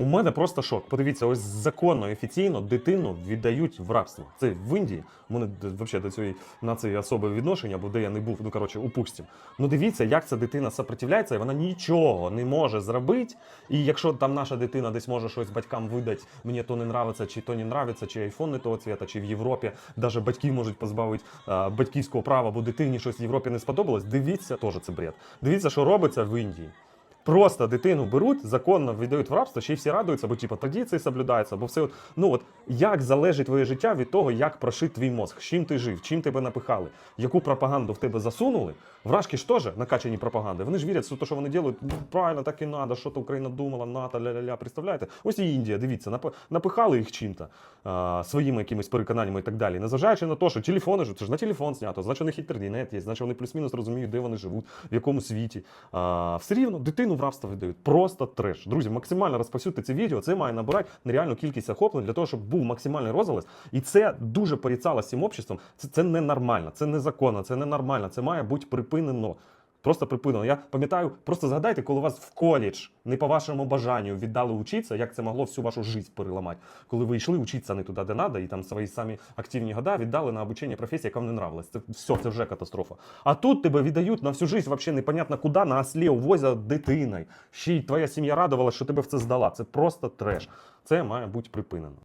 У мене просто шок. Подивіться, ось законно офіційно дитину віддають в рабство. Це в Індії. У мене взагалі до цієї нації особе відношення, бо де я не був, ну коротше, упустім. Ну дивіться, як ця дитина сопротивляється, і вона нічого не може зробити. І якщо там наша дитина десь може щось батькам видати, мені то не нравиться, чи то не нравиться, чи айфон не того цвіта, чи в Європі навіть батьки можуть позбавити а, батьківського права, бо дитині щось в Європі не сподобалось. Дивіться, теж це бред. Дивіться, що робиться в Індії. Просто дитину беруть, законно віддають в рабство, ще й всі радуються, бо типу, традиції соблюдаються, бо все от, ну от як залежить твоє життя від того, як прошит твій мозг, з чим ти жив, чим тебе напихали, яку пропаганду в тебе засунули. Вражки ж теж накачані пропаганди. Вони ж вірять, в те, що вони роблять, ну, правильно, так і треба, що то Україна думала, НАТО, ля-ля-ля. Представляєте? Ось і Індія, дивіться, напихали їх чим-то, своїми якимись переконаннями і так далі. Незважаючи на те, що телефони ж це ж на телефон знято, значить у них інтернет є, значить вони плюс-мінус розуміють, де вони живуть, в якому світі. А, все рівно дитину в рабство віддають. Просто треш. Друзі, максимально розповсюдьте це відео. Це має набирати нереальну кількість охоплень для того, щоб був максимальний розголос. І це дуже поріцало всім обществом. Це, це ненормально, це незаконно, це ненормально. Це має бути припинено. Просто припинено. Я пам'ятаю, просто згадайте, коли вас в коледж не по вашому бажанню віддали учитися, як це могло всю вашу життя переламати. Коли ви йшли учитися не туди, де треба, і там свої самі активні года віддали на обучення професії, яка вам не нравилась. Це все, це вже катастрофа. А тут тебе віддають на всю життя, взагалі непонятно куди, на ослі увозять дитиною. Ще й твоя сім'я радувала, що тебе в це здала. Це просто треш. Це має бути припинено.